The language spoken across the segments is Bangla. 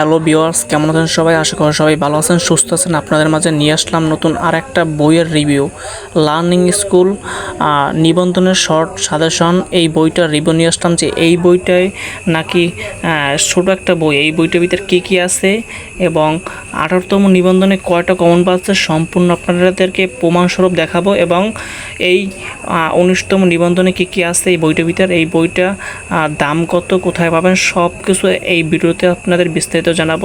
হ্যালো ভিওয়ার্স কেমন আছেন সবাই? আশা করি সবাই ভালো আছেন, সুস্থ আছেন। আপনাদের মাঝে নিয়ে আসলাম নতুন আর একটা বইয়ের রিভিউ লার্নিং স্কুল নিবন্ধনের শর্ট সাজেশন এই বইটার রিভিউ নিয়ে আসলাম যে এই বইটায় নাকি ছোটো একটা বই। এই বইটার ভিতরে কী কী আছে? এবং আঠারোতম নিবন্ধনে কয়টা কমন পাচ্ছে? সম্পূর্ণ আপনাদেরকে প্রমাণস্বরূপ দেখাবো এবং এই উনিশতম নিবন্ধনে কী কী আছে এই বইটার ভিতরে? এই বইটা দাম কত, কোথায় পাবেন? সব কিছু এই ভিডিওতে আপনাদের বিস্তারিত জানাব।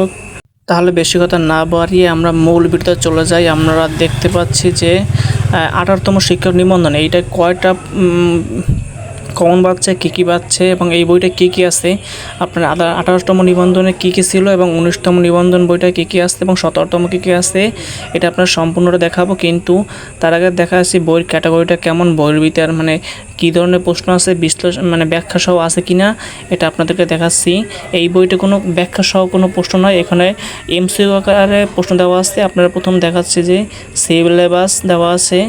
তাহলে বেশি কথা না বাড়িয়ে আমরা মূল ভিডিওতে চলে যাই। আমরা দেখতে পাচ্ছি যে আঠারোতম শিক্ষক নিবন্ধন, এইটা কয়টা কমন বাচ্চা কী কী বাচ্চে এবং এই বইটা কী কী আছে, আপনার আদা আঠারোতম নিবন্ধনে কী কী ছিল এবং উনিশতম নিবন্ধন বইটা কী কী আছে এবং সতেরোতম কী কী আছে, এটা আপনার সম্পূর্ণটা দেখাবো। কিন্তু তার আগে দেখা যাচ্ছে বইয়ের ক্যাটাগরিটা কেমন, বইয়ের ভিতর মানে কী ধরনের প্রশ্ন আছে বিশ্লেষণ মানে ব্যাখ্যা সহ আছে কি না এটা আপনাদেরকে দেখাচ্ছি। এই বইটা কোনো ব্যাখ্যা সহ কোনো প্রশ্ন নয়, এখানে এমসিউ আকারে প্রশ্ন দেওয়া আছে। আপনারা প্রথম দেখাচ্ছে যে সিলেবাস দেওয়া আছে।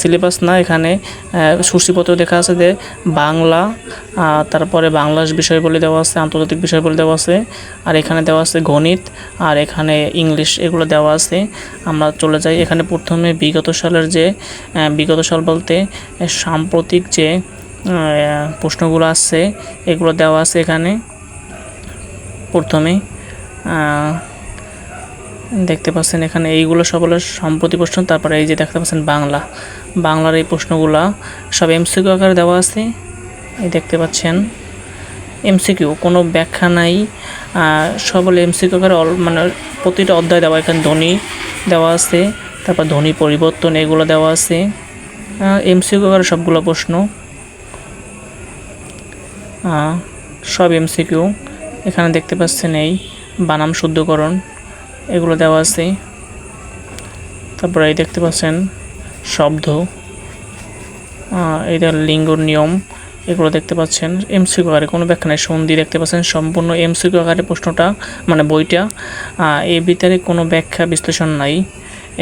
সিলেবাস না, এখানে সূচিপত্র দেখা আছে যে বাংলা তারপরে বাংলাদেশ বিষয় বলে দেওয়া আছে, আন্তর্জাতিক বিষয় বলে দেওয়া আছে, আর এখানে দেওয়া আছে গণিত, আর এখানে ইংলিশ এগুলো দেওয়া আছে। আমরা চলে যাই এখানে প্রথমে বিগত সালের যে বিগত সাল বলতে সাম্প্রতিক যে প্রশ্নগুলো আছে, এগুলো দেওয়া আছে এখানে। প্রথমে দেখতে পাচ্ছেন এখানে এইগুলো সব হলো সম্প্রতি প্রশ্ন, তারপরে এই যে দেখতে পাচ্ছেন বাংলা। বাংলার এই প্রশ্নগুলো সব এমসিকিউ আকারে দেওয়া আছে। এই দেখতে পাচ্ছেন এমসিকিউ কোনো ব্যাখ্যা নাই। সব হলো এমসিকিউ আকারে মানে প্রতিটা অধ্যায় দেওয়া, এখানে ধ্বনি দেওয়া আছে। তারপর ধ্বনি পরিবর্তন এগুলো দেওয়া আছে। এমসিকিউ আকারে সবগুলো প্রশ্ন। সব এমসিকিউ এখানে দেখতে পাচ্ছেন এই বানাম শুদ্ধকরণ। এগুলো দেওয়া আছে। তারপরে এই দেখতে পাচ্ছেন শব্দ। এদের লিঙ্গ নিয়ম, এগুলো দেখতে পাচ্ছেন। এমসিকিউ আকারে কোনো ব্যাখ্যা নেই, সন্ধি দেখতে পাচ্ছেন সম্পূর্ণ এমসিকিউ আকারে প্রশ্নটা মানে বইটা। এর ভিতরে কোনো ব্যাখ্যা বিশ্লেষণ নাই।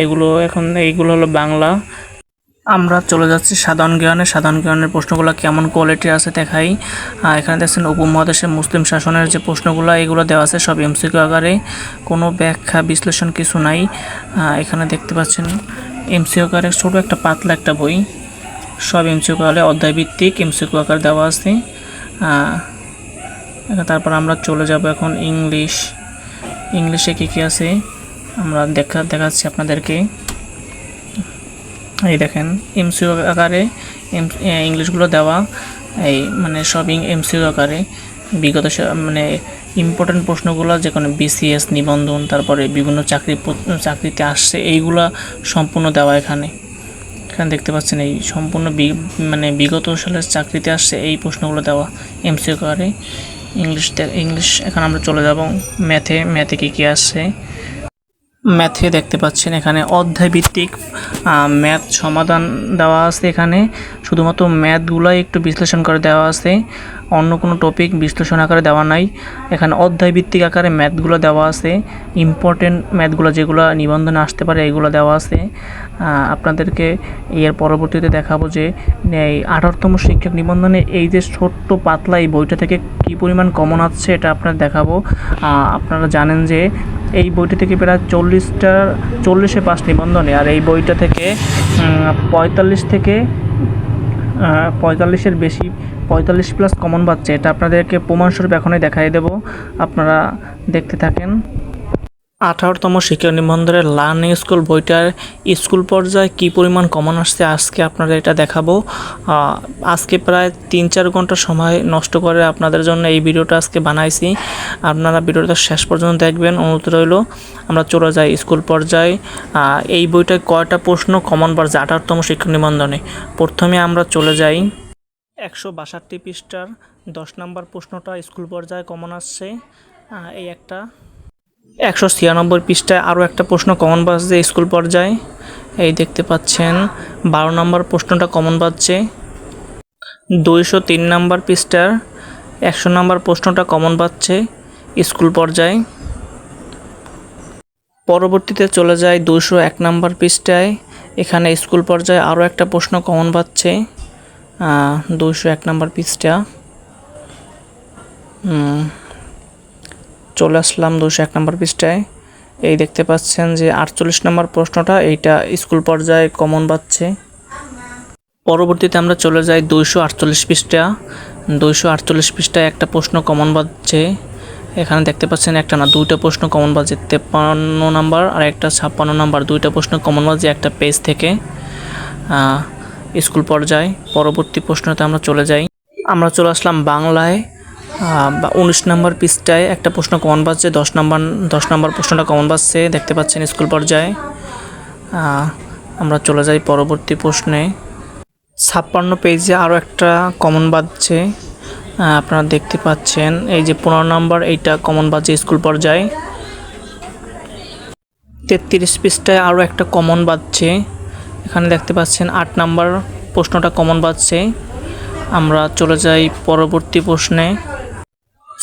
এগুলো এখন এইগুলো হলো বাংলা আমরা চলে যাচ্ছি সাধারণ জ্ঞানে। সাধারণ জ্ঞানের প্রশ্নগুলো কেমন কোয়ালিটি আছে দেখাই। এখানে দেখছেন উপমহাদেশের মুসলিম শাসনের যে প্রশ্নগুলো, এগুলো দেওয়া আছে সব এমসিকিউ আকারে। কোনো ব্যাখ্যা, বিশ্লেষণ কিছু নাই। এখানে দেখতে পাচ্ছেন এমসিকিউ আকারে ছোটো একটা পাতলা একটা বই। সব এমসিকিউ আকারে অধ্যায় ভিত্তিক এমসিকিউ আকার দেওয়া আছে। তারপর আমরা চলে যাব এখন ইংলিশ ইংলিশে কী কী আছে? আমরা দেখা, দেখাচ্ছি আপনাদেরকে। এই দেখেন এমসিউ আকারে ইংলিশগুলো দেওয়া, এই মানে সব এমসিউ আকারে। বিগত মানে ইম্পর্টেন্ট প্রশ্নগুলো যে কোনো বিসিএস নিবন্ধন, তারপরে বিভিন্ন চাকরি চাকরিতে আসছে, এইগুলা সম্পূর্ণ দেওয়া এখানে। এখানে দেখতে পাচ্ছেন, এই সম্পূর্ণ মানে বিগত সালের চাকরিতে আসছে, এই প্রশ্নগুলো দেওয়া এমসিউ আকারে। ইংলিশ ইংলিশ, এখন আমরা চলে যাব, ম্যাথে ম্যাথে কী কী আসছে। ম্যাথে দেখতে পাচ্ছেন এখানে অধ্যায় ভিত্তিক ম্যাথ সমাধান দেওয়া আছে এখানে। শুধুমাত্র ম্যাথগুলাই একটু বিশ্লেষণ করে দেওয়া আছে। অন্য কোনো টপিক বিশ্লেষণ আকারে দেওয়া নাই। এখানে অধ্যায় ভিত্তিক আকারে ম্যাথগুলো দেওয়া আছে। ইম্পর্টেন্ট ম্যাথগুলো যেগুলো নিবন্ধনে আসতে পারে, এগুলো দেওয়া আছে। আপনাদেরকে এর পরবর্তীতে দেখাবো যে, এই আঠারোতম শিক্ষক নিবন্ধনে এই যে ছোট্ট পাতলা এই বইটা থেকে কী পরিমাণ কমন আসছে এটা আপনার দেখাবো। আপনারা জানেন যে, এই বইটা থেকে প্রায় চল্লিশটা, চল্লিশে পাস নিবন্ধনে। আর এই বইটা থেকে পঁয়তাল্লিশ থেকে পঁয়তাল্লিশের বেশি, পঁয়তাল্লিশ প্লাস কমন পাচ্ছে এটা আপনাদেরকে প্রমাণস্বরূপ এখনই দেখাই দেব। আপনারা দেখতে থাকেন। আঠারোতম শিক্ষা নিবন্ধনের লার্নিং স্কুল বইটার স্কুল পর্যায়ে কি পরিমাণ কমন আসছে আজকে আপনারা এটা দেখাবো। আজকে প্রায় তিন চার ঘণ্টা সময় নষ্ট করে আপনাদের জন্য এই ভিডিওটা আজকে বানাইছি। আপনারা ভিডিওটা শেষ পর্যন্ত দেখবেন। অনুরোধ রইল, আমরা চলে যাই স্কুল পর্যায়ে। এই বইটায় কয়টা প্রশ্ন কমন পড়ছে আঠারোতম শিক্ষা নিবন্ধনে? প্রথমে আমরা চলে যাই। একশো বাষট্টি পৃষ্ঠার দশ নম্বর প্রশ্নটা স্কুল পর্যায়ে কমন আসছে। এই একটা। একশো ছিয়ানব্বই পৃষ্ঠায় আরও একটা প্রশ্ন কমন বাজছে স্কুল পর্যায়ে? এই দেখতে পাচ্ছেন, বারো নম্বর প্রশ্নটা কমন বাজছে দুইশো তিন নম্বর পৃষ্ঠার একশো নম্বর প্রশ্নটা কমন পাচ্ছে স্কুল পর্যায়ে। পরবর্তীতে চলে যায় দুশো এক নম্বর পৃষ্ঠায়, এখানে স্কুল পর্যায়ে আরও একটা প্রশ্ন কমন পাচ্ছে দুশো এক নম্বর পৃষ্ঠা। চলে আসলাম দুশো এক নম্বর পৃষ্ঠায়। এই দেখতে পাচ্ছেন যে আটচল্লিশ নম্বর প্রশ্নটা, এইটা স্কুল পর্যায়ে কমন পাচ্ছে। পরবর্তীতে আমরা চলে যাই দুইশো আটচল্লিশ পৃষ্ঠা। দুইশো আটচল্লিশ পৃষ্ঠায় একটা প্রশ্ন কমন বাজছে এখানে দেখতে পাচ্ছেন একটা না, দুইটা প্রশ্ন কমন বাজছে তেপ্পান্ন নাম্বার আর একটা ছাপ্পান্ন নাম্বার। দুইটা প্রশ্ন কমন বাজছে একটা পেজ থেকে স্কুল পর্যায়ে। পরবর্তী প্রশ্নতে আমরা চলে যাই। আমরা চলে আসলাম বাংলায়। উনিশ নম্বর পৃষ্ঠায় একটা প্রশ্ন কমন বাজছে, দশ নম্বর দশ নম্বর প্রশ্নটা কমন বাজছে, দেখতে পাচ্ছেন স্কুল পর্যায়ে। আমরা চলে যাই পরবর্তী প্রশ্নে। ছাপ্পান্ন পেজে আরও একটা কমন বাজছে। আপনারা দেখতে পাচ্ছেন, এই যে পনেরো নম্বর, এইটা কমন বাজছে স্কুল পর্যায়ে। তেত্রিশ পৃষ্ঠায় আরও একটা কমন বাজছে। এখানে দেখতে পাচ্ছেন আট নাম্বার প্রশ্নটা কমন বাজছে। আমরা চলে যাই পরবর্তী প্রশ্নে।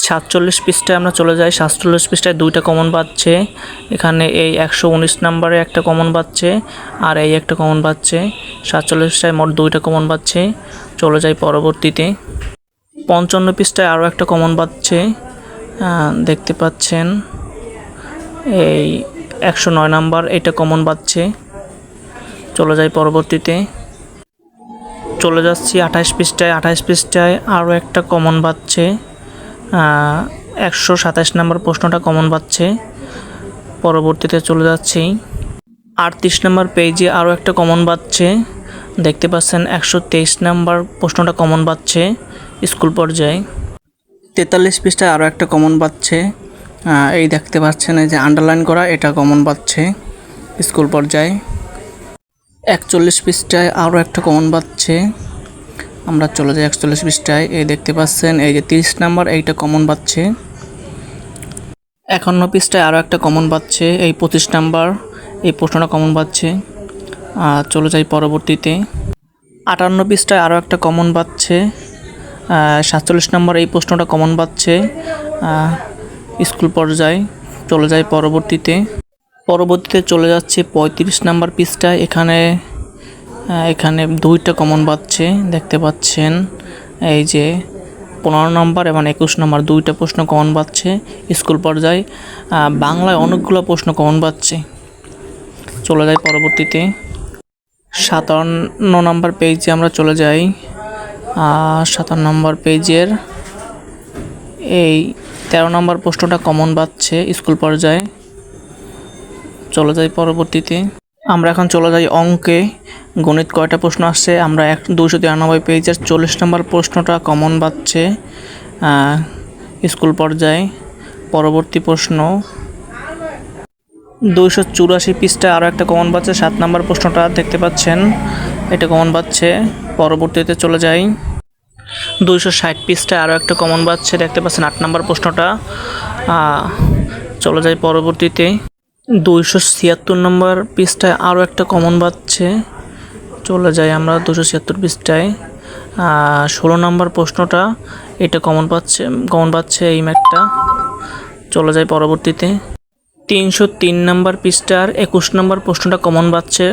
সাতচল্লিশ পৃষ্ঠায় আমরা চলে যাই। সাতচল্লিশ পৃষ্ঠায় দুইটা কমন পাচ্ছে এখানে এই একশো উনিশ নাম্বারে একটা কমন পাচ্ছে আর এই একটা কমন পাচ্ছে সাতচল্লিশ পৃষ্ঠায় মোট দুইটা কমন পাচ্ছে চলে যাই পরবর্তীতে। পঞ্চান্ন পৃষ্ঠায় আরও একটা কমন পাচ্ছে দেখতে পাচ্ছেন। এই একশো নয় নাম্বার এটা কমন পাচ্ছে চলে যাই পরবর্তীতে। চলে যাচ্ছি আঠাশ পৃষ্ঠায়। আঠাশ পৃষ্ঠায় আরও একটা কমন পাচ্ছে একশো সাতাশ নম্বর প্রশ্নটা কমন পাচ্ছে। পরবর্তীতে চলে যাচ্ছি। আটত্রিশ নম্বর পেজে আরও একটা কমন পাচ্ছে। দেখতে পাচ্ছেন একশো তেইশ নম্বর প্রশ্নটা কমন পাচ্ছে স্কুল পর্যায়ে। তেতাল্লিশ পৃষ্ঠায় আরও একটা কমন পাচ্ছে। এই দেখতে পাচ্ছেন এই যে আন্ডারলাইন করা, এটা কমন পাচ্ছে স্কুল পর্যায়ে। একচল্লিশ পৃষ্ঠায় আরও একটা কমন পাচ্ছে। আমরা চলে যাই একচল্লিশ পৃষ্ঠায়। এই দেখতে পাচ্ছেন, এই যে তিরিশ নাম্বার, এইটা কমন পাচ্ছে একান্ন পৃষ্ঠায় আরও একটা কমন পাচ্ছে এই পঁচিশ নাম্বার, এই প্রশ্নটা কমন পাচ্ছে আর চলে যাই পরবর্তীতে। আটান্ন পৃষ্ঠায় আরও একটা কমন পাচ্ছে সাতচল্লিশ নম্বর, এই প্রশ্নটা কমন পাচ্ছে স্কুল পর্যায়ে। চলে যায় পরবর্তীতে। পরবর্তীতে চলে যাচ্ছে পঁয়ত্রিশ নাম্বার পৃষ্ঠায়, এখানে এখানে দুইটা কমন পাচ্ছে দেখতে পাচ্ছেন। এই যে পনেরো নম্বর এবং একুশ নম্বর দুইটা প্রশ্ন কমন পাচ্ছে স্কুল পর্যায়ে। বাংলায় অনেকগুলো প্রশ্ন কমন পাচ্ছে চলে যায় পরবর্তীতে। সাতান্ন নম্বর পেজে আমরা চলে যাই। সাতান্ন নম্বর পেজের এই তেরো নম্বর প্রশ্নটা কমন পাচ্ছে স্কুল পর্যায়ে। চলে যাই পরবর্তীতে। আমরা এখন চলে যাই অঙ্কে। গণিত কয়টা প্রশ্ন আসছে? আমরা এক দুশো তিরানব্বই পেজের চল্লিশ নম্বর প্রশ্নটা কমন পাচ্ছে স্কুল পর্যায়ে। পরবর্তী প্রশ্ন। দুইশো চুরাশি পৃষ্ঠায় আরও একটা কমন পাচ্ছে সাত নম্বর প্রশ্নটা দেখতে পাচ্ছেন। এটা কমন পাচ্ছে পরবর্তীতে চলে যাই। দুইশো ষাট পৃষ্ঠায় আরও একটা কমন পাচ্ছে দেখতে পাচ্ছেন আট নম্বর প্রশ্নটা। চলে যাই পরবর্তীতে। দুইশো ছিয়াত্তর নম্বর পৃষ্ঠায় আরও একটা কমন পাচ্ছে চলে যাই আমরা দুশো ছিয়াত্তর পৃষ্ঠায় ষোলো নম্বর প্রশ্নটা, এটা কমন পাচ্ছে কমন পাচ্ছে এই ম্যাটটা চলে যায় পরবর্তীতে। তিনশো তিন নম্বর পৃষ্ঠার একুশ নম্বর প্রশ্নটা কমন পাচ্ছে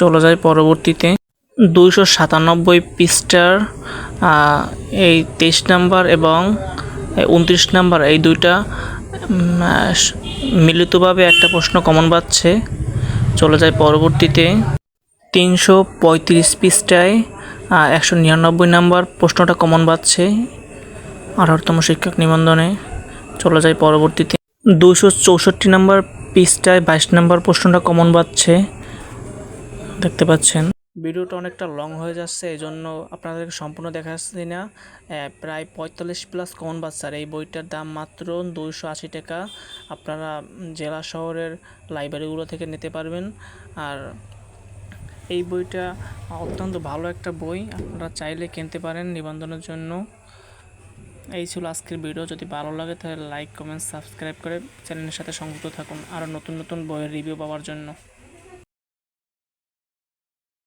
চলে যায় পরবর্তীতে। দুইশো সাতানব্বই পৃষ্ঠার এই তেইশ নাম্বার এবং উনত্রিশ নাম্বার এই দুইটা মিলিতভাবে একটা প্রশ্ন কমন পাচ্ছে চলে যায় পরবর্তীতে। তিনশো পঁয়ত্রিশ পৃষ্ঠায় একশো নিরানব্বই নাম্বার প্রশ্নটা কমন পাচ্ছে আঠারোতম শিক্ষক নিবন্ধনে। চলে যায় পরবর্তীতে। দুশো চৌষট্টি নাম্বার পৃষ্ঠায় বাইশ নাম্বার প্রশ্নটা কমন পাচ্ছে দেখতে পাচ্ছেন। ভিডিওটা অনেকটা লং হয়ে যাচ্ছে এই জন্য আপনাদেরকে সম্পূর্ণ দেখা যাচ্ছে না প্রায় পঁয়তাল্লিশ প্লাস কমন বাচ্চার। এই বইটার দাম মাত্র দুইশো আশি টাকা। আপনারা জেলা শহরের লাইব্রেরিগুলো থেকে নিতে পারবেন। আর এই বইটা অত্যন্ত ভালো একটা বই, আপনারা চাইলে কিনতে পারেন নিবন্ধনের জন্য। এই ছিল আজকের ভিডিও। যদি ভালো লাগে তাহলে লাইক কমেন্ট সাবস্ক্রাইব করে চ্যানেলের সাথে সংযুক্ত থাকুন। আরও নতুন নতুন বইয়ের রিভিউ পাওয়ার জন্য।